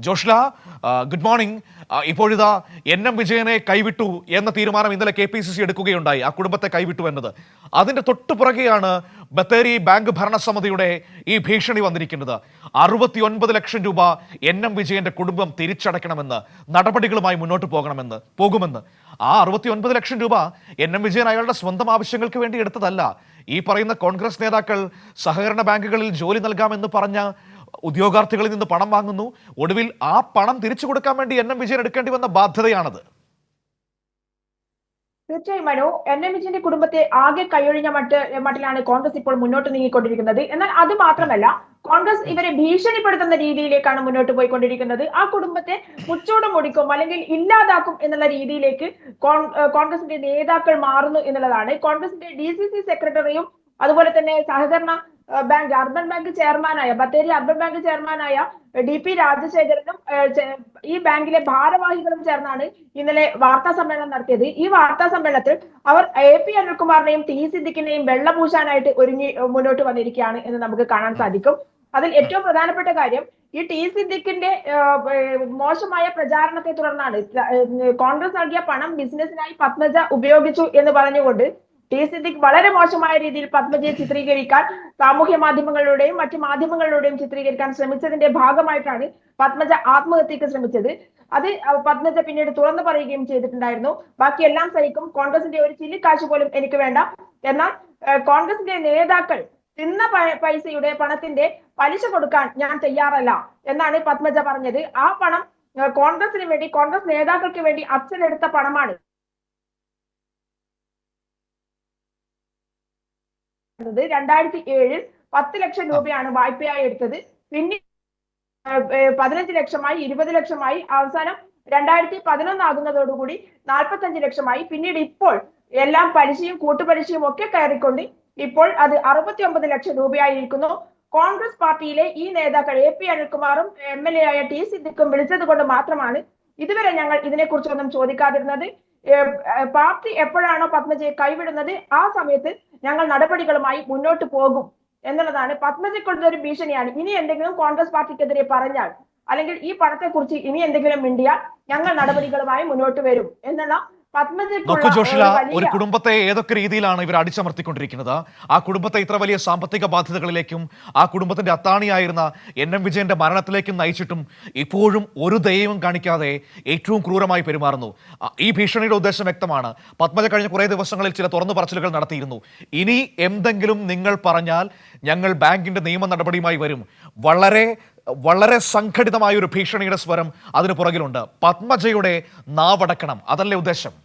Joshla good morning ഇപ്പോഴിതാ N M വിജയനെ കൈവിട്ടു എന്ന തീരുമാനം ഇന്നലെ കെ പി സി സി എടുക്കുകയുണ്ടായി. ആ കുടുംബത്തെ കൈവിട്ടു എന്നത്. അതിന്റെ തൊട്ടു പുറകെയാണ് ബത്തേരി ബാങ്ക് ഭരണസമിതിയുടെ ഈ ഭീഷണി വന്നിരിക്കുന്നത്. അറുപത്തി ഒൻപത് ലക്ഷം രൂപ എൻ എം വിജയന്റെ കുടുംബം തിരിച്ചടയ്ക്കണമെന്ന് നടപടികളുമായി മുന്നോട്ട് പോകണമെന്ന് പോകുമെന്ന്. ആ അറുപത്തി ഒൻപത് ലക്ഷം രൂപ എൻ എം വിജയൻ അയാളുടെ സ്വന്തം ആവശ്യങ്ങൾക്ക് വേണ്ടി എടുത്തതല്ല. ഈ പറയുന്ന കോൺഗ്രസ് നേതാക്കൾ സഹകരണ ബാങ്കുകളിൽ ജോലി നൽകാമെന്ന് പറഞ്ഞ ഉദ്യോഗാർത്ഥികളിൽ നിന്ന് പണം വാങ്ങുന്നു. ഒടുവിൽ ആ പണം തിരിച്ചു കൊടുക്കാൻ വേണ്ടി എൻ എം വിജയൻ എടുക്കേണ്ടി വന്ന ബാധ്യതയാണത്. തീർച്ചയായും മനു. എൻ എം വിജയന്റെ കുടുംബത്തെ ആകെ കൈയൊഴിഞ്ഞ മട്ട് മട്ടിലാണ് കോൺഗ്രസ് ഇപ്പോൾ മുന്നോട്ട് നീങ്ങിക്കൊണ്ടിരിക്കുന്നത്. എന്നാൽ അത് മാത്രമല്ല കോൺഗ്രസ് ഇവരെ ഭീഷണിപ്പെടുത്തുന്ന രീതിയിലേക്കാണ് മുന്നോട്ട് പോയിക്കൊണ്ടിരിക്കുന്നത്. ആ കുടുംബത്തെ മുച്ചോടം മുടിക്കും അല്ലെങ്കിൽ ഇല്ലാതാക്കും എന്നുള്ള രീതിയിലേക്ക് കോൺഗ്രസിന്റെ നേതാക്കൾ മാറുന്നു എന്നുള്ളതാണ്. കോൺഗ്രസിന്റെ ഡി സെക്രട്ടറിയും അതുപോലെ തന്നെ സഹകരണ ബാങ്ക് അർബൻ ബാങ്ക് ചെയർമാനായ ബത്തേരി അർബൻ ബാങ്ക് ചെയർമാനായ ഡി പി രാജശേഖരനും ഈ ബാങ്കിലെ ഭാരവാഹികളും ചേർന്നാണ് ഇന്നലെ വാർത്താ സമ്മേളനം നടത്തിയത്. ഈ വാർത്താ സമ്മേളനത്തിൽ അവർ എ പി അനിൽകുമാറിനെയും ടി സിദ്ദിഖിനെയും വെള്ളപൂശാനായിട്ട് ഒരുങ്ങി മുന്നോട്ട് വന്നിരിക്കുകയാണ് എന്ന് നമുക്ക് കാണാൻ സാധിക്കും. അതിൽ ഏറ്റവും പ്രധാനപ്പെട്ട കാര്യം ഈ ടി സിദ്ദിഖിന്റെ മോശമായ പ്രചാരണത്തെ തുടർന്നാണ് കോൺഗ്രസ് നൽകിയ പണം ബിസിനസിനായി പത്മജ ഉപയോഗിച്ചു എന്ന് പറഞ്ഞുകൊണ്ട് ടി സിദ്ദിഖ് വളരെ മോശമായ രീതിയിൽ പത്മജയെ ചിത്രീകരിക്കാൻ സാമൂഹ്യ മാധ്യമങ്ങളിലൂടെയും മറ്റു മാധ്യമങ്ങളിലൂടെയും ചിത്രീകരിക്കാൻ ശ്രമിച്ചതിന്റെ ഭാഗമായിട്ടാണ് പത്മജ ആത്മഹത്യക്ക് ശ്രമിച്ചത്. അത് പത്മജ പിന്നീട് തുറന്നു പറയുകയും ചെയ്തിട്ടുണ്ടായിരുന്നു. ബാക്കി എല്ലാം സഹിക്കും. കോൺഗ്രസിന്റെ ഒരു ചില്ലിക്കാശ് പോലും എനിക്ക് വേണ്ട. എന്നാൽ കോൺഗ്രസിന്റെ നേതാക്കൾ തിന്ന പൈസയുടെ പണത്തിന്റെ പലിശ കൊടുക്കാൻ ഞാൻ തയ്യാറല്ല എന്നാണ് പത്മജ പറഞ്ഞത്. ആ പണം കോൺഗ്രസിന് വേണ്ടി കോൺഗ്രസ് നേതാക്കൾക്ക് വേണ്ടി അച്ഛൻ എടുത്ത പണമാണ്. എന്നത് രണ്ടായിരത്തി ഏഴിൽ പത്ത് ലക്ഷം രൂപയാണ് വായ്പയായി എടുത്തത്. പിന്നെ പതിനഞ്ച് ലക്ഷമായി ഇരുപത് ലക്ഷമായി അവസാനം രണ്ടായിരത്തി പതിനൊന്ന് ആകുന്നതോടുകൂടി നാൽപ്പത്തഞ്ച് ലക്ഷമായി. പിന്നീട് ഇപ്പോൾ എല്ലാം പലിശയും കൂട്ടുപലിശയും ഒക്കെ കയറിക്കൊണ്ട് ഇപ്പോൾ അത് അറുപത്തി ഒമ്പത് ലക്ഷം രൂപയായിരിക്കുന്നു കോൺഗ്രസ് പാർട്ടിയിലെ ഈ നേതാക്കൾ എ പി അനിൽകുമാറും എം എൽ എ ആയ ടി സിദ്ദിഖും വിളിച്ചത് കൊണ്ട് മാത്രമാണ് ഇതുവരെ ഞങ്ങൾ ഇതിനെക്കുറിച്ചൊന്നും ചോദിക്കാതിരുന്നത്. പാർട്ടി എപ്പോഴാണോ പത്മജയെ കൈവിടുന്നത് ആ സമയത്ത് ഞങ്ങൾ നടപടികളുമായി മുന്നോട്ട് പോകും എന്നുള്ളതാണ് പത്മജയ്ക്കുള്ള ഒരു ഭീഷണിയാണ്. ഇനി എന്തെങ്കിലും കോൺഗ്രസ് പാർട്ടിക്കെതിരെ പറഞ്ഞാൽ അല്ലെങ്കിൽ ഈ പണത്തെക്കുറിച്ച് ഇനി എന്തെങ്കിലും മിണ്ടിയാൽ ഞങ്ങൾ നടപടികളുമായി മുന്നോട്ട് വരും എന്നുള്ള ജോഷില ഒരു കുടുംബത്തെ ഏതൊക്കെ രീതിയിലാണ് ഇവർ അടിച്ചമർത്തിക്കൊണ്ടിരിക്കുന്നത്? ആ കുടുംബത്തെ ഇത്ര വലിയ സാമ്പത്തിക ബാധ്യതകളിലേക്കും ആ കുടുംബത്തിന്റെ അത്താണിയായിരുന്ന എൻ എം വിജയന്റെ മരണത്തിലേക്കും നയിച്ചിട്ടും ഇപ്പോഴും ഒരു ദയവും കാണിക്കാതെ ഏറ്റവും ക്രൂരമായി പെരുമാറുന്നു. ഈ ഭീഷണിയുടെ ഉദ്ദേശം വ്യക്തമാണ്. പത്മജ കഴിഞ്ഞ കുറേ ദിവസങ്ങളിൽ ചില തുറന്നു പറച്ചിലുകൾ നടത്തിയിരുന്നു. ഇനി എന്തെങ്കിലും നിങ്ങൾ പറഞ്ഞാൽ ഞങ്ങൾ ബാങ്കിന്റെ നിയമ നടപടിയുമായി വരും. വളരെ വളരെ സംഘടിതമായ ഒരു ഭീഷണിയുടെ സ്വരം അതിന് പുറകിലുണ്ട്. പത്മജയുടെ നാവടക്കണം. അതല്ലേ ഉദ്ദേശം?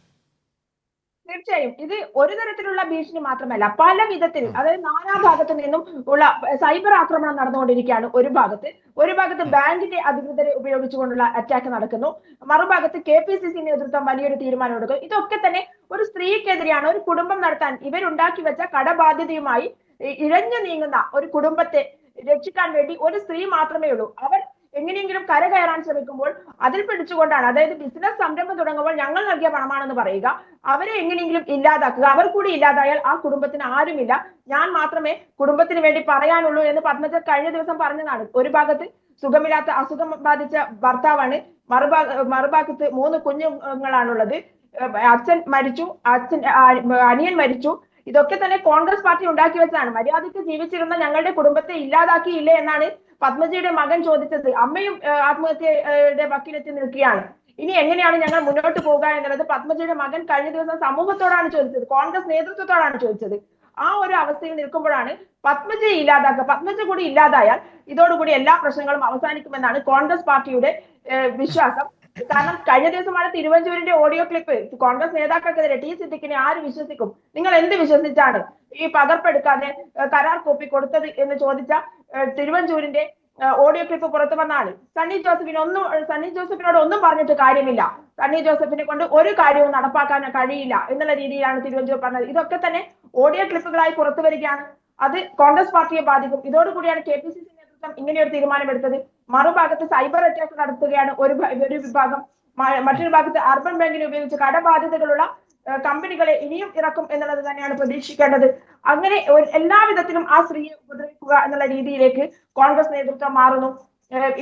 തീർച്ചയായും. ഇത് ഒരു തരത്തിലുള്ള ഭീഷണി മാത്രമല്ല. പല വിധത്തിൽ അതായത് നാനാ ഭാഗത്തു നിന്നും ഉള്ള സൈബർ ആക്രമണം നടന്നുകൊണ്ടിരിക്കുകയാണ് ഒരു ഭാഗത്ത്. ഒരു ഭാഗത്ത് ബാങ്കിന്റെ അധികൃതരെ ഉപയോഗിച്ചുകൊണ്ടുള്ള അറ്റാക്ക് നടക്കുന്നു. മറുഭാഗത്ത് കെ പി സി സി നേതൃത്വം വലിയൊരു തീരുമാനം എടുക്കും. ഇതൊക്കെ തന്നെ ഒരു സ്ത്രീക്കെതിരെയാണ് ഒരു കുടുംബം നടത്താൻ ഇവരുണ്ടാക്കി വെച്ച കടബാധ്യതയുമായി ഇഴഞ്ഞു നീങ്ങുന്ന ഒരു കുടുംബത്തെ രക്ഷിക്കാൻ വേണ്ടി ഒരു സ്ത്രീ മാത്രമേ ഉള്ളൂ അവർ എങ്ങനെയെങ്കിലും കര കയറാൻ ശ്രമിക്കുമ്പോൾ അതിൽ പിടിച്ചുകൊണ്ടാണ് അതായത് ബിസിനസ് സംരംഭം തുടങ്ങുമ്പോൾ ഞങ്ങൾ നൽകിയ പണമാണെന്ന് പറയുക അവരെ എങ്ങനെയെങ്കിലും ഇല്ലാതാക്കുക. അവർ കൂടി ഇല്ലാതായാൽ ആ കുടുംബത്തിന് ആരുമില്ല. ഞാൻ മാത്രമേ കുടുംബത്തിന് വേണ്ടി പറയാനുള്ളൂ എന്ന് പത്മജ കഴിഞ്ഞ ദിവസം പറഞ്ഞതാണ്. ഒരു ഭാഗത്ത് സുഖമില്ലാത്ത അസുഖം ബാധിച്ച ഭർത്താവാണ്. മറുഭാഗ മറുഭാഗത്ത് മൂന്ന് കുഞ്ഞുങ്ങളാണുള്ളത്. അച്ഛൻ മരിച്ചു അച്ഛൻ അനിയൻ മരിച്ചു. ഇതൊക്കെ തന്നെ കോൺഗ്രസ് പാർട്ടി ഉണ്ടാക്കി വെച്ചതാണ്. മര്യാദയ്ക്ക് ജീവിച്ചിരുന്ന ഞങ്ങളുടെ കുടുംബത്തെ ഇല്ലാതാക്കിയില്ലേ എന്നാണ് പത്മജിയുടെ മകൻ ചോദിച്ചത് അമ്മയും ആത്മഹത്യയുടെ വക്കിലെത്തി നിൽക്കുകയാണ്. ഇനി എങ്ങനെയാണ് ഞങ്ങൾ മുന്നോട്ട് പോകുക എന്നുള്ളത്? പത്മജിയുടെ മകൻ കഴിഞ്ഞ ദിവസം സമൂഹത്തോടാണ് ചോദിച്ചത് കോൺഗ്രസ് നേതൃത്വത്തോടാണ് ചോദിച്ചത്. ആ ഒരു അവസ്ഥയിൽ നിൽക്കുമ്പോഴാണ് പത്മജയെ ഇല്ലാതാക്കുക. പത്മജ കൂടി ഇല്ലാതായാൽ ഇതോടുകൂടി എല്ലാ പ്രശ്നങ്ങളും അവസാനിക്കുമെന്നാണ് കോൺഗ്രസ് പാർട്ടിയുടെ വിശ്വാസം. കാരണം കഴിഞ്ഞ ദിവസമാണ് തിരുവഞ്ചൂരിന്റെ ഓഡിയോ ക്ലിപ്പ് കോൺഗ്രസ് നേതാക്കൾക്കെതിരെ ടി സിദ്ദിഖിനെ ആര് വിശ്വസിക്കും? നിങ്ങൾ എന്ത് വിശ്വസിച്ചാണ് ഈ പകർപ്പെടുക്കാതെ കരാർ കോപ്പി കൊടുത്തത് എന്ന് ചോദിച്ച തിരുവഞ്ചൂരിന്റെ ഓഡിയോ ക്ലിപ്പ് പുറത്തു വന്നാണ്. സണ്ണി ജോസഫിന് ഒന്നും സണ്ണി ജോസഫിനോട് ഒന്നും പറഞ്ഞിട്ട് കാര്യമില്ല. സണ്ണി ജോസഫിനെ കൊണ്ട് ഒരു കാര്യവും നടപ്പാക്കാൻ കഴിയില്ല എന്നുള്ള രീതിയിലാണ് തിരുവഞ്ചൂർ പറഞ്ഞത്. ഇതൊക്കെ തന്നെ ഓഡിയോ ക്ലിപ്പുകളായി പുറത്തു വരികയാണ്. അത് കോൺഗ്രസ് പാർട്ടിയെ ബാധിക്കും. ഇതോടുകൂടിയാണ് കെ പി സി സി നേതൃത്വം ഇങ്ങനെ ഒരു തീരുമാനമെടുത്തത്. മറുഭാഗത്ത് സൈബർ അറ്റാക്ക് നടത്തുകയാണ് ഒരു ഒരു വിഭാഗം. മറ്റൊരു ഭാഗത്ത് അർബൻ ബാങ്കിനെ ഉപയോഗിച്ച് കടബാധ്യതകളുള്ള കമ്പനികളെ ഇനിയും ഇറക്കും എന്നുള്ളത് തന്നെയാണ് പ്രതീക്ഷിക്കേണ്ടത്. അങ്ങനെ എല്ലാവിധത്തിലും ആ സ്ത്രീയെ ഉപദ്രവിക്കുക എന്നുള്ള രീതിയിലേക്ക് കോൺഗ്രസ് നേതൃത്വം മാറുന്നു.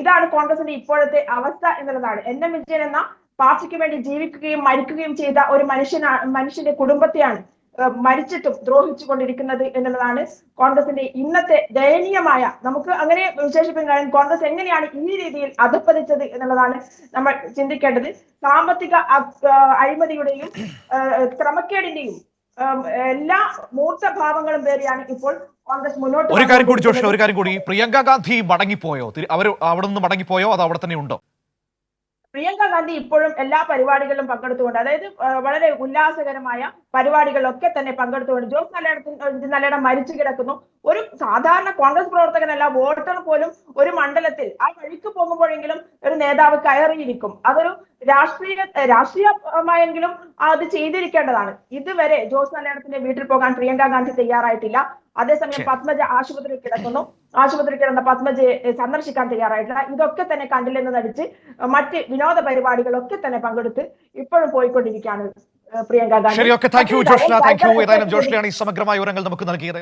ഇതാണ് കോൺഗ്രസിന്റെ ഇപ്പോഴത്തെ അവസ്ഥ എന്നുള്ളതാണ്. എൻ എം വിജയൻ എന്ന പാർട്ടിക്ക് വേണ്ടി ജീവിക്കുകയും മരിക്കുകയും ചെയ്ത ഒരു മനുഷ്യനാണ് മനുഷ്യന്റെ കുടുംബത്തെയാണ് ഏഹ് ദ്രോഹിച്ചു കൊണ്ടിരിക്കുന്നത് എന്നുള്ളതാണ് കോൺഗ്രസിന്റെ ഇന്നത്തെ ദയനീയമായ നമുക്ക് അങ്ങനെ വിശേഷിപ്പിക്കാൻ കഴിയും കോൺഗ്രസ് എങ്ങനെയാണ് ഈ രീതിയിൽ അധപ്പതിച്ചത് എന്നുള്ളതാണ് നമ്മൾ ചിന്തിക്കേണ്ടത്. സാമ്പത്തിക അഴിമതിയുടെയും ക്രമക്കേടിന്റെയും എല്ലാ മൂർത്ത ഭാവങ്ങളും പേരെയാണ് ഇപ്പോൾ കോൺഗ്രസ് മുന്നോട്ട് ഒരു കാര്യം കൂടി ജോഷി ഒരു കാര്യം കൂടി. പ്രിയങ്ക ഗാന്ധി മടങ്ങിപ്പോയോ? അവർ അവിടെ നിന്ന് മടങ്ങിപ്പോയോ? അത് അവിടെ തന്നെ ഉണ്ടോ? പ്രിയങ്ക ഗാന്ധി ഇപ്പോഴും എല്ലാ പരിപാടികളിലും പങ്കെടുത്തുകൊണ്ട് അതായത് വളരെ ഉല്ലാസകരമായ പരിപാടികളിലൊക്കെ തന്നെ പങ്കെടുത്തുകൊണ്ട് ജോസ് നല്ലയിടത്ത് നല്ലയിടം മരിച്ചു കിടക്കുന്നു. ഒരു സാധാരണ കോൺഗ്രസ് പ്രവർത്തകനല്ല വോട്ടർ പോലും ഒരു മണ്ഡലത്തിൽ ആ വഴിക്ക് പോകുമ്പോഴെങ്കിലും ഒരു നേതാവ് കയറിയിരിക്കും. അതൊരു രാഷ്ട്രീയ രാഷ്ട്രീയമായെങ്കിലും അത് ചെയ്തിരിക്കേണ്ടതാണ്. ഇതുവരെ ജോസ് നല്ലയിടത്തിന്റെ വീട്ടിൽ പോകാൻ പ്രിയങ്ക ഗാന്ധി തയ്യാറായിട്ടില്ല. അതേസമയം. പത്മജ ആശുപത്രിയിൽ കിടക്കുന്നു. ആശുപത്രിയിൽ കിടന്ന പത്മജയെ സന്ദർശിക്കാൻ തയ്യാറായിട്ടില്ല. ഇതൊക്കെ തന്നെ കണ്ടില്ലെന്ന് നടിച്ച് മറ്റ് വിനോദ പരിപാടികളൊക്കെ തന്നെ പങ്കെടുത്ത് ഇപ്പോഴും പോയിക്കൊണ്ടിരിക്കുകയാണ് പ്രിയങ്ക ഗാന്ധി. ശരി ഓക്കെ താങ്ക് യു മറ്റൊരു ജോഷ്ല. കാര്യം, താങ്ക് യു വൈകാതെ ഏതായാലും ജോഷ്ലയാണ് ഈ സമഗ്രമായ വിവരങ്ങൾ നമുക്ക് നൽകിയത്.